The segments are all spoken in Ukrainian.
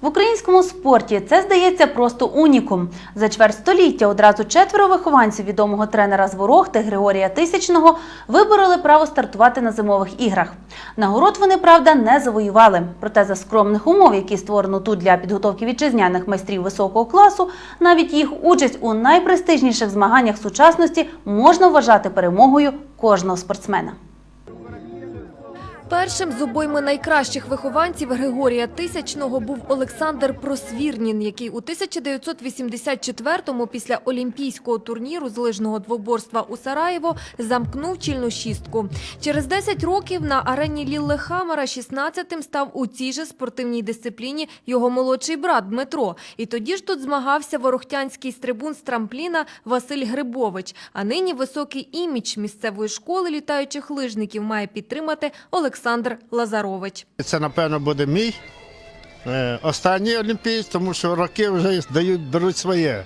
В українському спорті це здається просто унікум. За чверть століття одразу четверо вихованців відомого тренера з Ворохти Григорія Тисячного вибороли право стартувати на зимових іграх. Нагород вони, правда, не завоювали. Проте за скромних умов, які створено тут для підготовки вітчизняних майстрів високого класу, навіть їх участь у найпрестижніших змаганнях сучасності можна вважати перемогою кожного спортсмена. Першим з обойми найкращих вихованців Григорія Тисячного був Олександр Просвірнін, який у 1984-му після олімпійського турніру з лижного двоборства у Сараєво замкнув чільну шістку. Через 10 років на арені Ліллехамера 16-тим став у цій же спортивній дисципліні його молодший брат Дмитро. І тоді ж тут змагався ворохтянський стрибун з трампліна Василь Грибович. А нині високий імідж місцевої школи літаючих лижників має підтримати Олександр Лазарович. Це, напевно, буде мій е, останній олімпієць, тому що роки вже дають, беруть своє.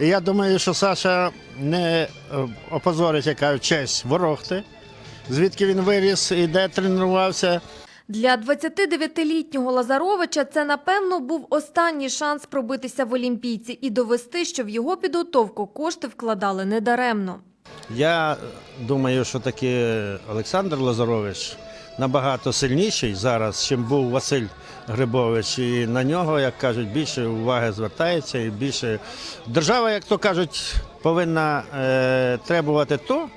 І я думаю, що Саша не е, опозорить, яка честь ворогти, звідки він виріс і де тренувався. Для 29-літнього Лазаровича це, напевно, був останній шанс пробитися в олімпійці і довести, що в його підготовку кошти вкладали недаремно. Я думаю, що таки Олександр Лазарович набагато сильніший зараз, чим був Василь Грибович. І на нього, як кажуть, більше уваги звертається і більше держава, як то кажуть, повинна е, требувати то.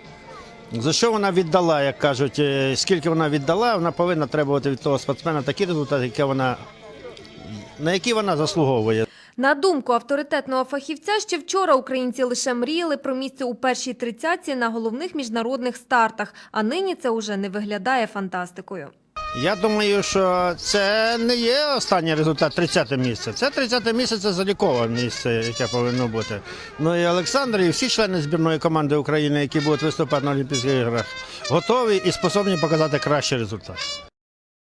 За що вона віддала, як кажуть, е, скільки вона віддала, вона повинна требувати від того спортсмена такі результати, які вона, на які вона заслуговує. На думку авторитетного фахівця, ще вчора українці лише мріяли про місце у першій тридцятці на головних міжнародних стартах, а нині це уже не виглядає фантастикою. Я думаю, що це не є останній результат 30 місце. Це 30 місце це залікове місце, яке повинно бути. Ну і Олександр, і всі члени збірної команди України, які будуть виступати на Олімпійських іграх, готові і способні показати кращий результат.